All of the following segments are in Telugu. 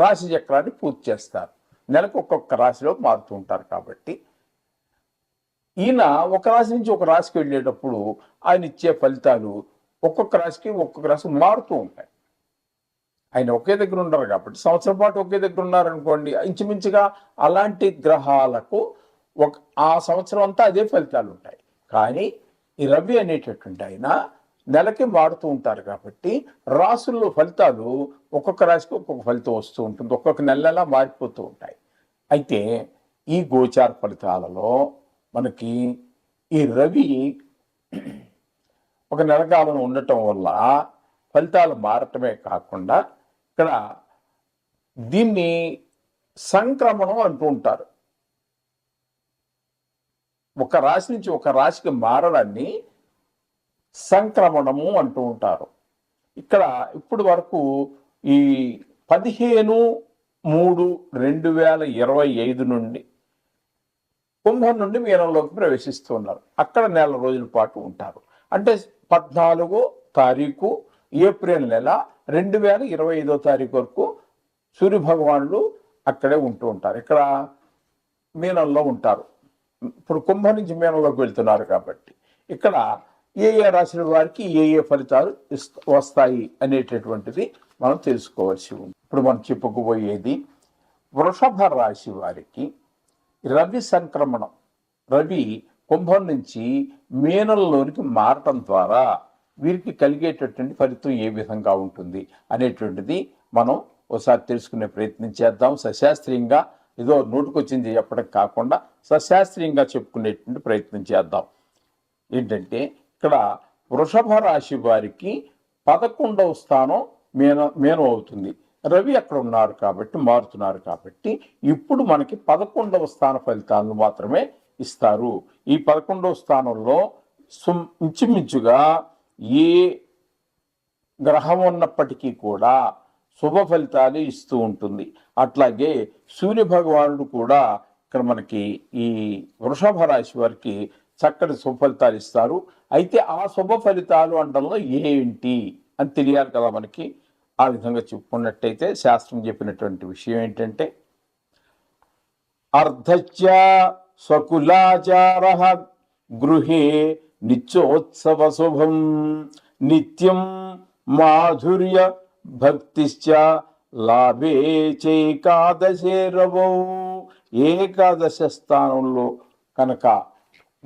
రాశి చక్రాన్ని పూర్తి చేస్తారు. నెలకు ఒక్కొక్క రాశిలో మారుతూ ఉంటారు కాబట్టి. ఈయన ఒక రాశి నుంచి ఒక రాశికి వెళ్ళేటప్పుడు ఆయన ఇచ్చే ఫలితాలు ఒక్కొక్క రాశికి ఒక్కొక్క రాశి మారుతూ ఉంటాయి. ఆయన ఒకే దగ్గర ఉండరు కాబట్టి సంవత్సరం పాటు ఒకే దగ్గర ఉన్నారనుకోండి ఇంచుమించుగా అలాంటి గ్రహాలకు ఒక ఆ సంవత్సరం అంతా అదే ఫలితాలు ఉంటాయి. కానీ ఈ రవి అనేటటువంటి ఆయన నెలకి మారుతూ ఉంటారు కాబట్టి రాసుల్లో ఫలితాలు ఒక్కొక్క రాశికి ఒక్కొక్క ఫలితం వస్తూ ఉంటుంది. ఒక్కొక్క నెలలా మారిపోతూ ఉంటాయి. అయితే ఈ గోచార ఫలితాలలో మనకి ఈ రవి ఒక నెలకాలం ఉండటం వల్ల ఫలితాలు మారటమే కాకుండా ఇక్కడ దీన్ని సంక్రమణం అంటూ ఉంటారు. ఒక రాశి నుంచి ఒక రాశికి మారడాన్ని సంక్రమణము అంటూ ఉంటారు. ఇక్కడ ఇప్పుడు వరకు ఈ పదిహేను మూడు రెండు వేల ఇరవై ఐదు నుండి కుంభం నుండి మీనంలోకి ప్రవేశిస్తున్నారు అక్కడ నెల రోజుల పాటు ఉంటారు. అంటే పద్నాలుగో తారీఖు ఏప్రిల్ నెల రెండు వేల ఇరవై ఐదో తారీఖు వరకు సూర్య భగవానుడు అక్కడే ఉంటూ ఉంటారు. ఇక్కడ మీనంలో ఉంటారు. ఇప్పుడు కుంభం నుంచి మీనంలోకి వెళ్తున్నారు కాబట్టి. ఇక్కడ ఏ ఏ రాసిన వారికి ఏ ఏ ఫలితాలు వస్తాయి అనేటటువంటిది మనం తెలుసుకోవాల్సి ఉంది. ఇప్పుడు మనం చెప్పుకుపోయేది వృషభ రాశి వారికి రవి సంక్రమణం రవి కుంభం నుంచి మీనంలోనికి మారటం ద్వారా వీరికి కలిగేటటువంటి ఫలితం ఏ విధంగా ఉంటుంది అనేటువంటిది మనం ఒకసారి తెలుసుకునే ప్రయత్నం చేద్దాం. సశాస్త్రీయంగా ఏదో నోటుకొచ్చింది చెప్పడం కాకుండా సశాస్త్రీయంగా చెప్పుకునేటువంటి ప్రయత్నం చేద్దాం. ఏంటంటే ఇక్కడ వృషభ రాశి వారికి పదకొండవ స్థానం మేన మేనం అవుతుంది. రవి అక్కడ ఉన్నారు కాబట్టి మారుతున్నారు కాబట్టి ఇప్పుడు మనకి పదకొండవ స్థాన ఫలితాలను మాత్రమే ఇస్తారు. ఈ పదకొండవ స్థానంలో సుం ఇంచుమించుగా ఏ గ్రహం ఉన్నప్పటికీ కూడా శుభ ఫలితాలు ఇస్తూ ఉంటుంది. అట్లాగే సూర్య భగవానుడు కూడా ఇక్కడ మనకి ఈ వృషభ రాశి వారికి చక్కటి సుఫలితాలు ఇస్తారు. అయితే ఆ శుభ ఫలితాలు అనడంలో ఏంటి అని తెలియాలి కదా మనకి. ఆ విధంగా చెప్పుకున్నట్టయితే శాస్త్రం చెప్పినటువంటి విషయం ఏంటంటే అర్ధచ స్వకులాచార గృహే నిత్యోత్సవ శుభం నిత్యం మాధుర్య భక్తిశ్చ లాభే చేకాదశే రవౌ. ఏకాదశ స్థానంలో కనుక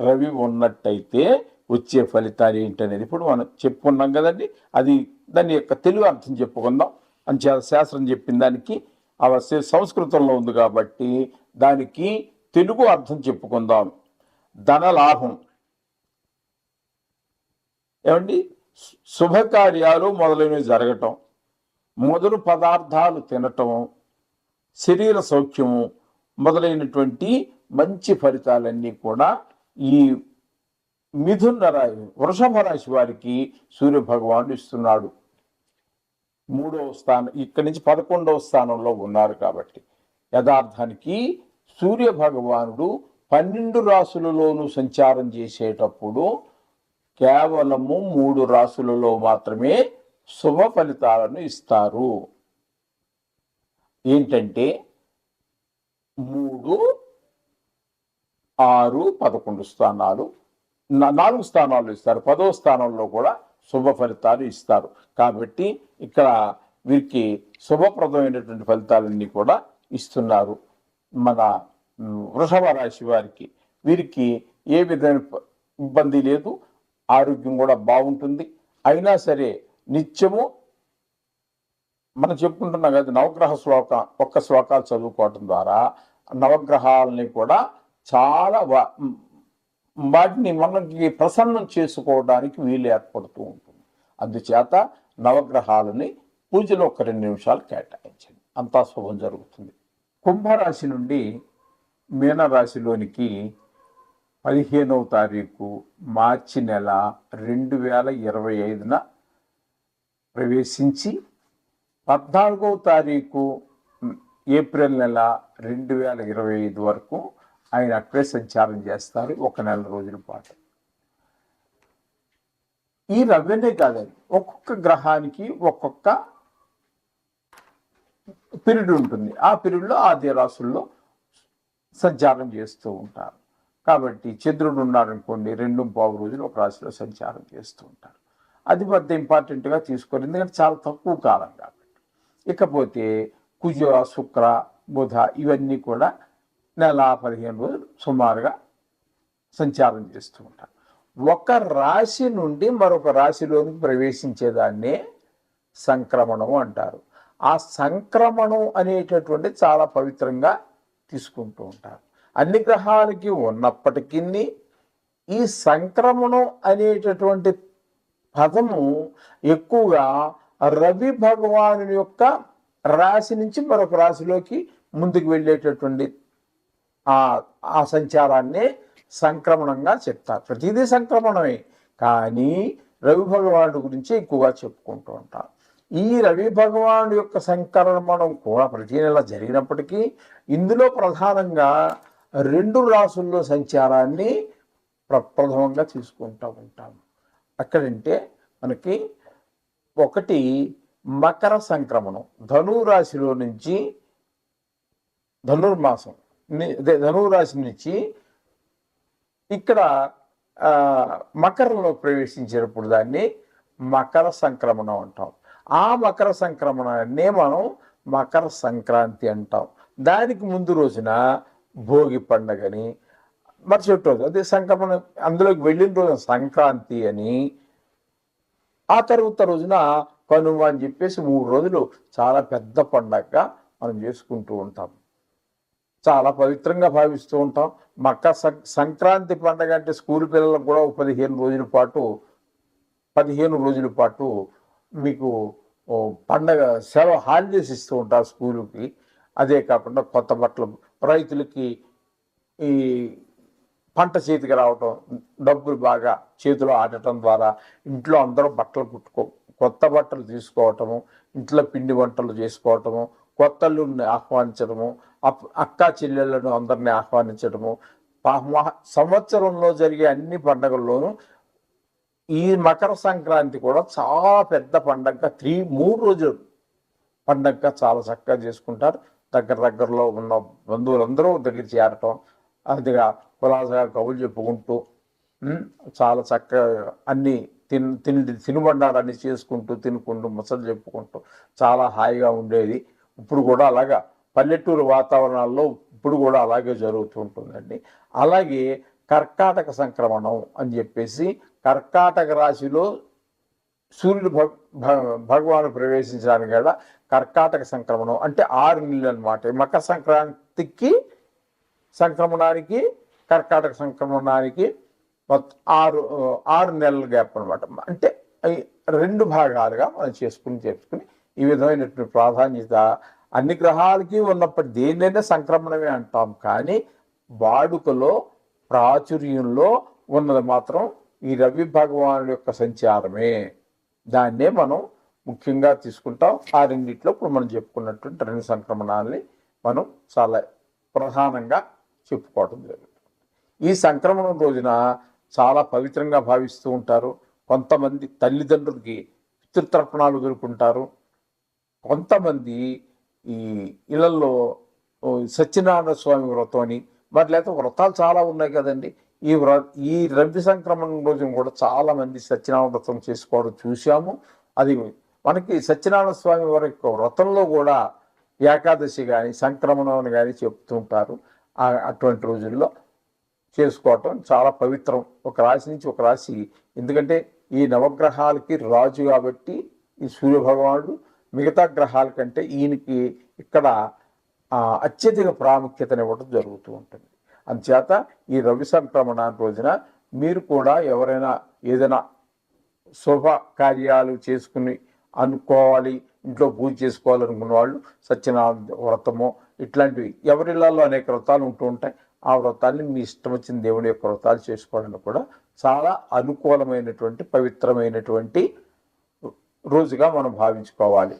రవి ఉన్నట్టయితే వచ్చే ఫలితాలు ఏంటనేది ఇప్పుడు మనం చెప్పుకున్నాం కదండి. అది దాని యొక్క తెలుగు అర్థం చెప్పుకుందాం. అని శాస్త్రం చెప్పిన దానికి ఆ సంస్కృతంలో ఉంది కాబట్టి దానికి తెలుగు అర్థం చెప్పుకుందాం. ధనలాభం ఏమండి? శుభకార్యాలు మొదలైనవి జరగటం మొదలు పదార్థాలు తినటం శరీర సౌఖ్యము మొదలైనటువంటి మంచి ఫలితాలన్నీ కూడా ఈ మిథున రాశి వృషభ రాశి వారికి సూర్య భగవానుడు ఇస్తున్నాడు. మూడవ స్థానం ఇక్కడి నుంచి పదకొండవ స్థానంలో ఉన్నారు కాబట్టి. యథార్థానికి సూర్య భగవానుడు పన్నెండు రాసులలోనూ సంచారం చేసేటప్పుడు కేవలము మూడు రాసులలో మాత్రమే శుభ ఫలితాలను ఇస్తారు. ఏంటంటే మూడు ఆరు పదకొండు స్థానాలు. నాలుగు స్థానాలు ఇస్తారు. పదో స్థానంలో కూడా శుభ ఫలితాలు ఇస్తారు. కాబట్టి ఇక్కడ వీరికి శుభప్రదమైనటువంటి ఫలితాలన్నీ కూడా ఇస్తున్నారు. మన వృషభ రాశి వారికి. వీరికి ఏ విధమైన ఇబ్బంది లేదు. ఆరోగ్యం కూడా బాగుంటుంది. అయినా సరే నిత్యము మనం చెప్పుకుంటున్నాం కదా నవగ్రహ శ్లోక ఒక్క శ్లోకాలు చదువుకోవటం ద్వారా నవగ్రహాలని కూడా చాలా వాటిని మనకి ప్రసన్నం చేసుకోవడానికి వీలు ఏర్పడుతూ ఉంటుంది. అందుచేత నవగ్రహాలని పూజలో ఒక రెండు నిమిషాలు కేటాయించండి. అంతా శుభం జరుగుతుంది. కుంభరాశి నుండి మీనరాశిలోనికి పదిహేనవ తారీఖు మార్చి నెల రెండు వేల ఇరవై ఐదున ప్రవేశించి పద్నాలుగవ తారీఖు ఏప్రిల్ నెల రెండు వేల ఇరవై ఐదు వరకు ఆయన అక్కడే సంచారం చేస్తారు ఒక నెల రోజుల పాటు. ఈ రవ్యనే కాదండి ఒక్కొక్క గ్రహానికి ఒక్కొక్క పీరియడ్ ఉంటుంది. ఆ పీరియడ్లో ఆ రాసుల్లో సంచారం చేస్తూ ఉంటారు. కాబట్టి చంద్రుడు ఉన్నారనుకోండి రెండు పావు రోజులు ఒక రాశిలో సంచారం చేస్తూ ఉంటారు. అది పెద్ద ఇంపార్టెంట్గా తీసుకోరు ఎందుకంటే చాలా తక్కువ కాలం కాబట్టి. ఇకపోతే కుజ శుక్ర బుధ ఇవన్నీ కూడా నెల పదిహేను రోజులు సుమారుగా సంచారం చేస్తూ ఉంటారు. ఒక రాశి నుండి మరొక రాశిలోనికి ప్రవేశించేదాన్నే సంక్రమణం అంటారు. ఆ సంక్రమణం అనేటటువంటి చాలా పవిత్రంగా తీసుకుంటూ ఉంటారు. అన్ని గ్రహాలకి ఉన్నప్పటికీ ఈ సంక్రమణం అనేటటువంటి పదము ఎక్కువగా రవి భగవాను యొక్క రాశి నుంచి మరొక రాశిలోకి ముందుకు వెళ్ళేటటువంటి ఆ సంచారాన్ని సంక్రమణంగా చెప్తారు. ప్రతిదీ సంక్రమణమే. కానీ రవి భగవానుడు గురించి ఎక్కువగా చెప్పుకుంటూ ఉంటారు. ఈ రవి భగవానుడు యొక్క సంక్రమణం కూడా ప్రతి నెల జరిగినప్పటికీ ఇందులో ప్రధానంగా రెండు రాసుల్లో సంచారాన్ని ప్రప్రథమంగా తీసుకుంటూ ఉంటాము అక్కడంటే మనకి ఒకటి మకర సంక్రమణం. ధనురాశిలో నుంచి ధనుర్మాసం. ధనురాశి నుంచి ఇక్కడ మకరంలో ప్రవేశించినప్పుడు దాన్ని మకర సంక్రమణం అంటాం. ఆ మకర సంక్రమణాన్ని మనం మకర సంక్రాంతి అంటాం. దానికి ముందు రోజున భోగి పండగని మరుసటి రోజు అదే సంక్రమణ అందులోకి వెళ్ళిన రోజు సంక్రాంతి అని ఆ తర్వాత రోజున కనుమ అని చెప్పేసి మూడు రోజులు చాలా పెద్ద పండగగా మనం చేసుకుంటూ ఉంటాం. చాలా పవిత్రంగా భావిస్తూ ఉంటాం. మక్కా సంక్రాంతి పండగ అంటే స్కూల్ పిల్లలకు కూడా ఒక పదిహేను రోజుల పాటు పదిహేను రోజుల పాటు మీకు పండగ సెలవు హాలిడేస్ ఇస్తూ ఉంటారు స్కూలుకి. అదే కాకుండా కొత్త బట్టలు రైతులకి ఈ పంట చేతికి రావటం డబ్బులు బాగా చేతిలో ఆడటం ద్వారా ఇంట్లో అందరూ బట్టలు కుట్టుకో కొత్త బట్టలు తీసుకోవటము ఇంట్లో పిండి వంటలు చేసుకోవటము కొత్తల్లుని ఆహ్వానించడము అప్- అక్క చెల్లెళ్ళను అందరినీ ఆహ్వానించడము. సంవత్సరంలో జరిగే అన్ని పండగల్లోనూ ఈ మకర సంక్రాంతి కూడా చాలా పెద్ద పండగ త్రీ మూడు రోజులు పండగగా చాలా చక్కగా చేసుకుంటారు. దగ్గర దగ్గరలో ఉన్న బంధువులందరూ దగ్గర చేరటం అదిగా కులాసగా కబులు చెప్పుకుంటూ చాలా చక్కగా అన్ని తిన్ తిండి తినుబండాలన్నీ చేసుకుంటూ తినుకుంటూ ముసలు చెప్పుకుంటూ చాలా హాయిగా ఉండేది. ఇప్పుడు కూడా అలాగా పల్లెటూరు వాతావరణాల్లో ఇప్పుడు కూడా అలాగే జరుగుతూ ఉంటుందండి. అలాగే కర్కాటక సంక్రమణం అని చెప్పేసి కర్కాటక రాశిలో సూర్యుడు భ- భగవాను ప్రవేశించడానికి కూడా కర్కాటక సంక్రమణం అంటే ఆరు నెలలు అనమాట మకర సంక్రాంతికి సంక్రమణానికి కర్కాటక సంక్రమణానికి ఆరు ఆరు నెలల గ్యాప్ అనమాట అంటే రెండు భాగాలుగా మనం చేసుకుని చేసుకుని ఈ విధమైనటువంటి ప్రాధాన్యత అన్ని గ్రహాలకి ఉన్నప్పటి దేన్నైనా సంక్రమణమే అంటాం. కానీ వాడుకలో ప్రాచుర్యంలో ఉన్నది మాత్రం ఈ రవి భగవానుడు యొక్క సంచారమే. దాన్నే మనం ముఖ్యంగా తీసుకుంటాం. ఆ రెండిట్లో ఇప్పుడు మనం చెప్పుకున్నటువంటి రెండు సంక్రమణాలని మనం చాలా ప్రధానంగా చెప్పుకోవడం జరుగుతుంది. ఈ సంక్రమణం రోజున చాలా పవిత్రంగా భావిస్తూ ఉంటారు. కొంతమంది తల్లిదండ్రులకి పితృతర్పణాలు వదులుకుంటారు కొంతమంది ఈ ఇళ్ళలో సత్యనారాయణ స్వామి వ్రతం అని మరి లేకపోతే వ్రతాలు చాలా ఉన్నాయి కదండి. ఈ వ్ర ఈ రవి సంక్రమణం రోజున కూడా చాలా మంది సత్యనారాయణ వ్రతం చేసుకోవడం చూశాము. అది మనకి సత్యనారాయణ స్వామి వారి యొక్క వ్రతంలో కూడా ఏకాదశి కానీ సంక్రమణం కానీ చెప్తుంటారు. అటువంటి రోజుల్లో చేసుకోవటం చాలా పవిత్రం. ఒక రాశి నుంచి ఒక రాశి. ఎందుకంటే ఈ నవగ్రహాలకి రాజు కాబట్టి ఈ సూర్యభగవానుడు మిగతా గ్రహాల కంటే ఈయనకి ఇక్కడ అత్యధిక అత్యధిక ప్రాముఖ్యతనివ్వడం జరుగుతూ ఉంటుంది. అందుచేత ఈ రవి సంక్రమణ రోజున మీరు కూడా ఎవరైనా ఏదైనా శుభ కార్యాలు చేసుకుని అనుకోవాలి ఇంట్లో పూజ చేసుకోవాలనుకున్న వాళ్ళు సత్యనారాయణ వ్రతము ఇట్లాంటివి ఎవరిళ్ళలో అనేక వ్రతాలు ఉంటూ ఉంటాయి. ఆ వ్రతాన్ని మీ ఇష్టం వచ్చిన దేవుని యొక్క వ్రతాలు చేసుకోవడానికి కూడా చాలా అనుకూలమైనటువంటి పవిత్రమైనటువంటి రోజుగా మనం భావించుకోవాలి.